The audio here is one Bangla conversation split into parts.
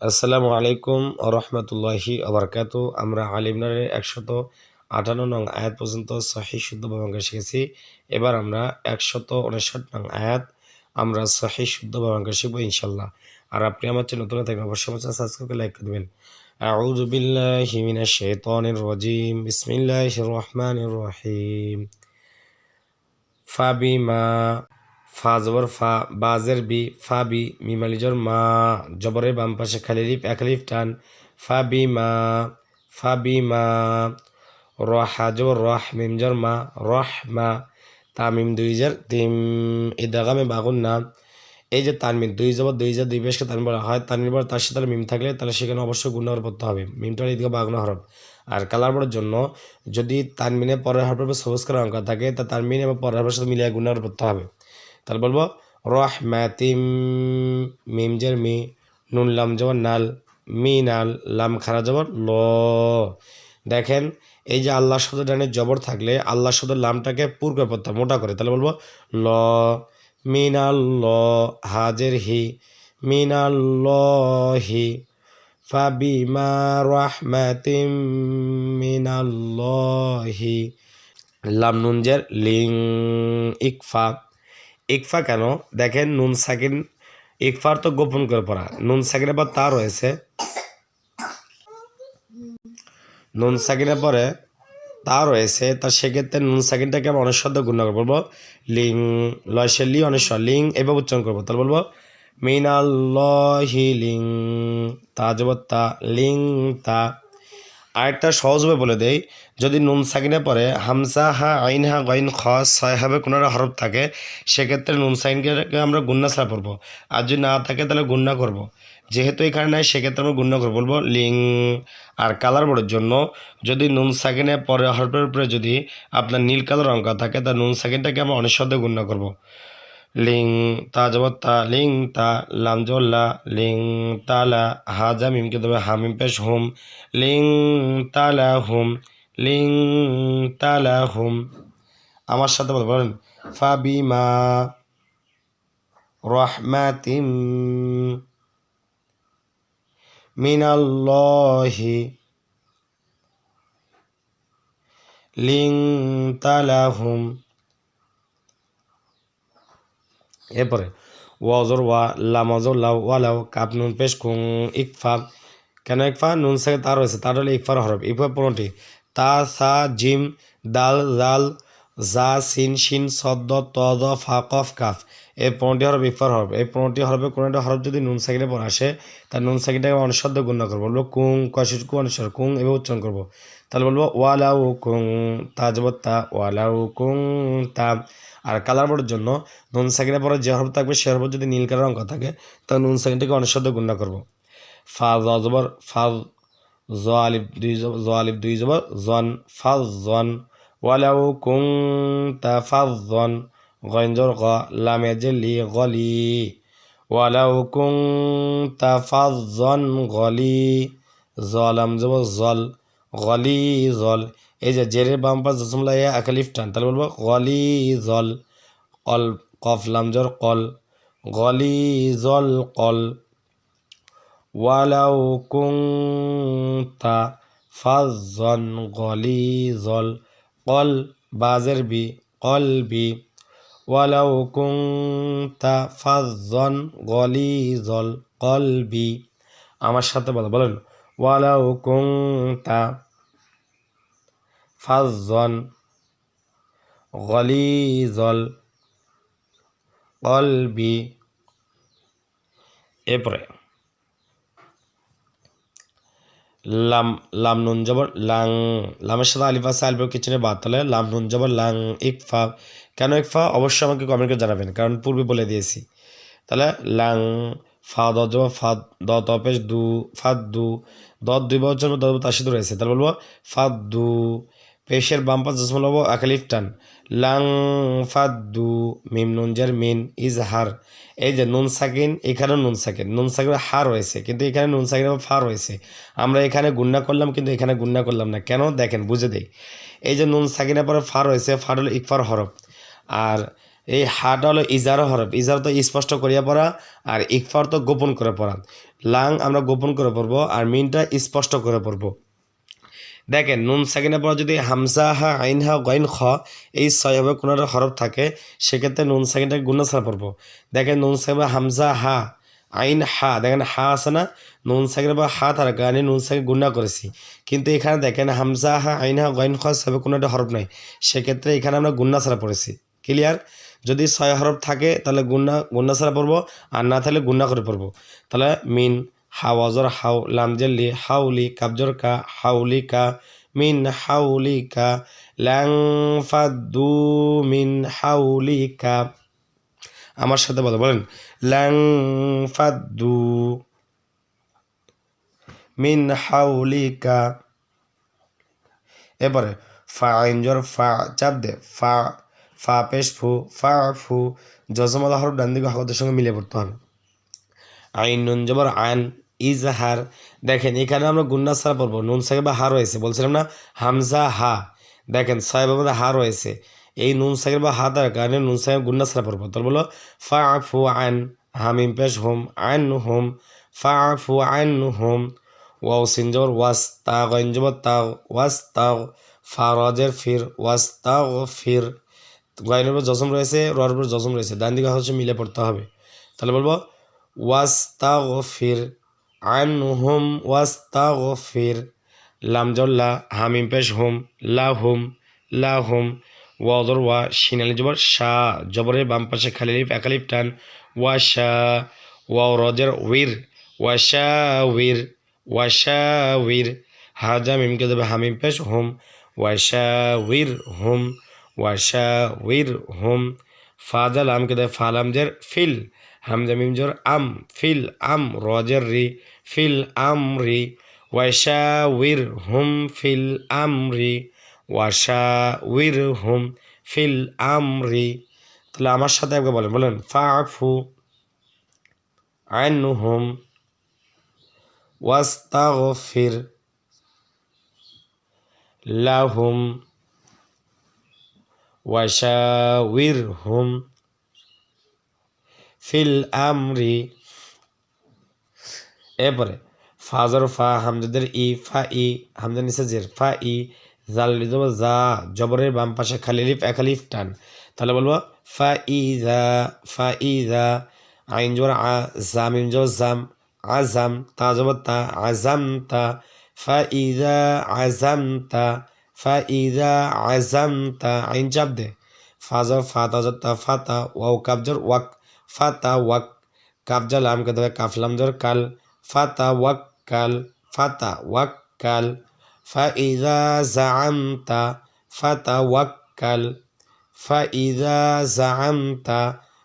আসসালামু আলাইকুম রহমতুল্লাহি আবরকাত আমরা আলিমনারের একশত আটান্ন নং আয়াত পর্যন্ত সহি শুদ্ধ ভাবাঙ্ক শিখেছি এবার আমরা একশত উনষাট নং আয়াত আমরা সহি শুদ্ধ ভাবাঙ্ক শিখবো ইনশাল্লাহ আর আপনি আমার চ্যানেল নতুন থাকবেন অবশ্যই আমার সাবস্ক্রাইব করে লাইক করে দেবেন أعوذ بالله من الشيطان الرجيم بسم الله الرحمن الرحيم فبما ফা জবর ফা বাজের বি, ফা বি মিমালিজর মা, জবরের বাম পাশে খালি লিপ, এক লিপ টান, ফা বি মা, ফা বি মা রহা জবর রহ মিমজর মা রহ মা তামিম দুই জার তিম, এ ইদাগামে বাগুন না। এই যে তানমিন দুই জবর, দুই জার দুই পেশকে তানমিন বলা হয় তানমিন পর তার সাথে মিম থাকলে তাহলে সেখানে অবশ্যই গুণার পড়তে হবে। মিমটার এদিকে বাগুন হরফ। আর কালার পড়ার জন্য যদি তানমিনে পরের হরফের সবুজ করার অঙ্ক থাকে, তা তানমিন এবং পরের হরফের সাথে মিলিয়ে গুণার পড়তে হবে। তাহলে বলব রহ ম্যাতিম মিমজের মি, নুন লাম যেমন নাল, মি নাল, লাম খারা জবর ল। দেখেন, এই যে আল্লাহ শব্দ ডানে জবর থাকলে আল্লাহ শব্দ লামটাকে পুর করে পড়তে মোটা করে। তাহলে বলব, ল মিনাল ল, হাজের হি মিনাল ল হি ফাবিমা ল হি, লাম নুনজের লিং, ইকফা। ইকফা কেন? দেখেন নুন সাকিন ইকফার তো গোপন করে পড়া নুন সাকিনের পর তা রয়েছে। নুন সাকিনের পরে তা রয়েছে। তা সেক্ষেত্রে নুন সাকিনটাকে আমি অনস্বদ্য গুণ করব। বলব, লিং লয়সে লি অনস্বর লিং, এভাবে উচ্চারণ করব। তাহলে বলব মিনাল্লাহি লিং তা লিং তা আরেকটা সহজভাবে বলে দেই, যদি নুন সাকিনে পরে হামসা হা আইন হা গইন খ ছয় কোনো একটা হরফ থাকে, সেক্ষেত্রে নুন সাইনকে আমরা গুন্না ছাড়া পড়ব আর যদি না থাকে তাহলে গুন্না করব। যেহেতু এখানে নাই, সেক্ষেত্রে আমরা গুন্না করব, বলব লিং আর কালার বোর্ডের জন্য যদি নুন সাকিনে পরে হরফের উপরে যদি আপনার নীল কালার অঙ্ক থাকে, তা নুন সাকিনটাকে আমরা অনিঃশব্দে গুন্না করব। লিং তা জবর তা, লিং তা, লাম জল্লা লিং তালা হাজা মিমকে দেবে হামিম পেশ হুম, লিং তালা হুম, লিং তালা হুম। আমার সাথে বল বলেন ফাবিমা রহমাতিম মিনাল্লাহি। লিং তালাহুম এরপরে ওয়াজর ওয়া লামাজর লাউ ওয়ালাউ কাপ, নুন পেশ কুং ইকফা, কেন ইকফা? নুন সাথে তার রয়েছে, তার হলে ইকফার হরফ। ইকফা পনেরোটি, তা, সা, জিম, দাল, জাল, জা, সিন, শিন সদ্দ তদ ফা, কফ, কাফ। এই পনেরোটি হরফ ইকফার হরফ। এই পনেরোটি হরফে কোনো একটা হরফ যদি নুন সাইকেলে পর আসে তার নুন সাইকেলটাকে অনশব্দ গুণ করব। বলব কুং কশিস কু অনুসার কুং এভাবে উচ্চারণ করব। তাহলে বলব ওয়ালাউ কুং তাজবত তা ওয়ালাউ কুং, তা। আর কালার বোর্ডের জন্য নুন সাইকেলের পরে যে হরফ থাকবে সে হরফ যদি নীল কালার অঙ্ক থাকে, তাহলে নুন সাইকেলটাকে অনশব্দ গুণ করব। ফা জবর ফা জ, আলিফ, দুই জ, আলিফ, দুই জবর, জন ফাজ জন, ওয়ালাউ কুং তা ফাজ জন গঞ্জর গ, লামে জেলি গলি ওয়ালাউ কুং তা ফাজ জন গলি জলাম জবর, জল গলি জল এই যে জেরের বাম পাশ জসমলা এ আকালিফ টান। তাহলে বলব গলি জল কল, কফ লামজর কল, গলি জল কল। ওয়ালাউ কুংতা ফাজন গলিজল কল বাজের বি, কল বি। ওয়ালাউ কুংতা ফাজন গলিজল কল বি। আমার সাথে বলো, বলেন। ওয়ালাউ কুংতা ফাজন গলিজল কলবি এরপরে লাম লাম নুন জবর, লাং, লামের সাথে আলিফা সা আলিফের কিচেনে বাদ তাহলে লাম নুন জবর, লাং, ইকফা। কেন ইকফা? অবশ্যই আমাকে কমেন্ট করে জানাবেন, কারণ পূর্বে বলে দিয়েছি। তাহলে লাং, ফা, দ জবর, ফা, দ তপেশ দু ফাদ দু, দ দুই বছর জন্য দ তার সাথে রয়েছে। তাহলে বলব ফাদ দু পেশের বাম পাশ জসমল হব আকালিফ টান। Lung ফাদ্দু meme নুনজার mean is her এই যে নুন সাকিন এখানে নুন সাকিন। নুন সাকিন হা রয়েছে, কিন্তু এখানে নুন সাকিন ফা রয়েছে। আমরা এখানে গুন্না করলাম, কিন্তু এখানে গুন্না করলাম না। কেন? দেখেন, বুঝে দেই। এই যে নুন সাকিনের পরে ফা রয়েছে ফা হলো ইকফার হরফ। আর এই হাটা হলো ইজারো হরফ। ইজার তো স্পষ্ট করিয়া পড়া, আর ইকফার তো গোপন করে পড়া। লাং আমরা গোপন করে পড়ব, আর মিনটা স্পষ্ট করে পড়ব। দেখেন, নুন সাকিনের পর যদি হামজা হা, আইন হা, গইন খ, এই ছয়ভাবে কোনো একটা হরফ থাকে, সেক্ষেত্রে নুন সাকিনটাকে গুণা ছাড়া পড়ব। দেখেন, নুন সাকিন হামজা হা, আইন হা, দেখেন, হা আছে না? নুন সাকিনের পর হা থাকে আমি নুন সাকিন গুণা করেছি। কিন্তু এখানে দেখেন, হামজা হা, আইন হা, গইন খ সবে কোনো একটা হরফ নাই। সেক্ষেত্রে এখানে আমরা গুণা ছাড়া পড়েছি। ক্লিয়ার? যদি ছয় হরফ থাকে, তাহলে গুণা গুণা ছাড়া পড়ব, আর না থাকলে গুণা করে পড়ব। তাহলে মিন হাওয়াজর হাউ লামজেল্লি, হাউলি কাবজর কা হাউলি কা মিন হাউলি কা ল্যাং ফাদু মিন হাউলি কা আমার সাথে বলো, বলেন ল্যাং ফাদু মিন হাউলি কা এরপরে, ফা ফা, চাপ দে, ফা ফা, পেশ, ফু, ফা, ফু, জজমালা হরফ ডান দিকে সঙ্গে মিলে পড়তে হবে। আইন নুন জবর আন ইজহার, দেখেন, এখানে আমরা গুন্না ছাড়া পড়ব। নুন সাহেব হা রয়েছে, বলছিলাম না, হামজা, হা। দেখেন সাহেবের মধ্যে হা রয়েছে। এই নুন সাহেব বা হা তার কারণে নুন সাহেব গুন্না ছাড়া পড়ব। তার বলো ফা ফু আন হামিম পেশ হোম আন হোম ফা ফু আন হোম, ওয়াও সিনজবর ওয়াস তা গঞ্জবর তা ওয়াস তা ফা রজের ফির ওয়াস তা ফির। গয়নের উপর জসম রয়েছে রর উপর জসম রয়েছে, ডান দিকে হচ্ছে মিলে পড়তে হবে। তাহলে বলব ওয়াস্তাগফির আনহুম ওয়াস্তাগফির। লামজল্লা হামিম পেশ হুম লাহুম লাহুম ওয়াদর ওয়া শিনালি জবর, শা জবরের বাম পাশে খালি লিপ একালিপ টান। ওয়া শা ওয়াও রজের উইর, ওয়া ওয়াশা উইর ওয়াশা উইর। হাজা মিমকে দেবে হামিম পেশ হুম ওয়াশা উইর হুম ওয়াশা উইর হুম। ফাজাল আমকে দেবে ফালামজের ফিল। হামজা মিমজর আম, ফিল, আম, রজের রি, ফিল, আম রি ওয়াশা উইর হুম, ফিল, আম রি ওয়াশা উইর হুম, ফিল, আম রি। তাহলে আমার সাথে একবার বলেন বলেন ফা ফু আইন হুম ওয়াস্তাগফির লাহুম ওয়াশাউিরহুম ফিল আমরি। এরপরে ফাজর ফা, হামজাদের ই, ফা, ই, হামজা জের, ফা, ই, জাল জা, জবরের বাম পাশে খালি লিফ, এক লিফ টান। তাহলে বলব, ফা, ই, জা, ফা, ই, জা, আইন জবর, আ, জাম, ইম জবর, জাম আজাম তা জবর, তা আজাম তা, ফা, ই, জা আজাম তা, ফা, ই, জা আজাম তা, আইন চাপ দে। ফাজর ফা তাজর তা ফাতা ওয়াও কাবজর ওয়াক ফাতা ওয়াক কাবজা লাম কে দেবে কাফলাম জর কাল ফাতা ওয়াক কাল ফাতা ওয়াক কাল فإذا زعمت فتوكل فإذا زعمت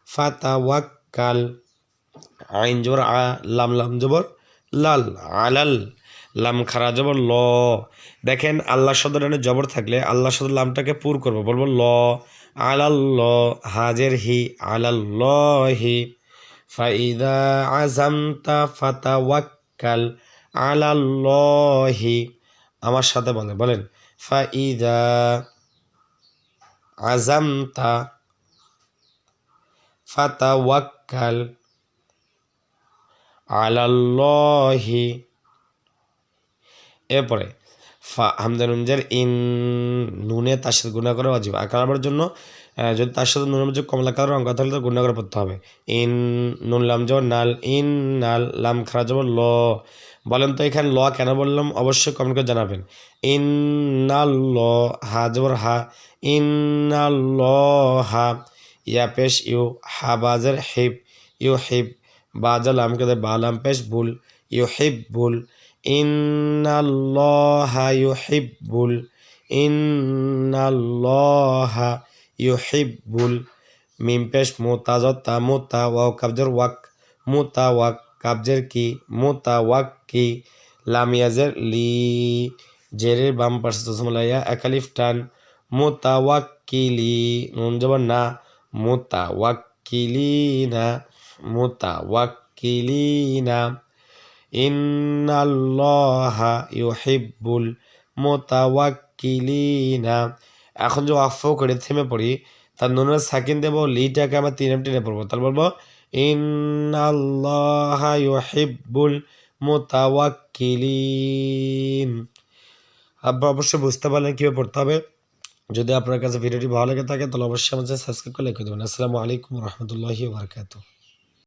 فتوكل আইন জবর আ লাম লাম জবর লাল আলাল লাম খারা জবর ল দেখেন আল্লাহ শব্দটা জবর থাকলে আল্লাহ শব্দ লামটাকে পুর করবো বলবো ল আলাল হাজের হি আলাল হি ফাইদা আজামতা ফাতাওয়াক্কাল আলাল্লাহি। আমার সাথে বলেন বলেন, ফাইদা আজামতা ফাতাওয়াক্কাল আলাল্লাহি। এরপরে ফা হামজা নুনজের ইন নুনে তার সাথে গুণা করে অজীব আকার জন্য যদি তার সাথে নুনের মধ্যে কমলা কালার অঙ্ক তাহলে তো গুণা করে পড়তে হবে। ইন নুন লাম যাব নাল, ইন নাল লাম খারা যাব ল। বলেন তো এখানে ল কেন বললাম? অবশ্যই কমেন্ট করে জানাবেন। ইন নাল ল হা জবর হা, ইন নাল ল হা, ইয়া পেশ, ইউ হা বাজের হিব, ইউ হিব বাজাল আমকে বালাম পেশ বুল ইউ হিব বুল ইন্নাল্লাহা ইউহিব্বুল ইন্নাল্লাহা ইউহিব্বুল, মিম মোতাজত মোতা ওয়াও কাবজের ওয়াক মোতা ওয়াক কাবজের কি মোতা ওয়াক কি লামিয়াজের লি, জেরের বাম পাশে একালিফ টান মোতা ওয়াক কিলি নুন জবর না মোতা ওয়াক কিলি না মোতা ওয়াক কিলি না ইন্নাল্লাহা ইউহিব্বুল এখন যে ওয়াকফ করে থেমে পড়ি, তার নুনের সাকিন দেবো, লিটাকে আমরা তিনে টেনে পড়ব। তাহলে বলব, ইন্নাল্লাহ ইউহিব্বুল মুতাওয়াক্কিলিন। আপনারা অবশ্যই বুঝতে পারলেন কীভাবে পড়তে হবে। যদি আপনার কাছে ভিডিওটি ভালো লেগে থাকে, তাহলে অবশ্যই আমাদের সাবস্ক্রাইব করে লিখে দেবেন। আসসালামু আলাইকুম রহমতুল্লাহি বারকাতু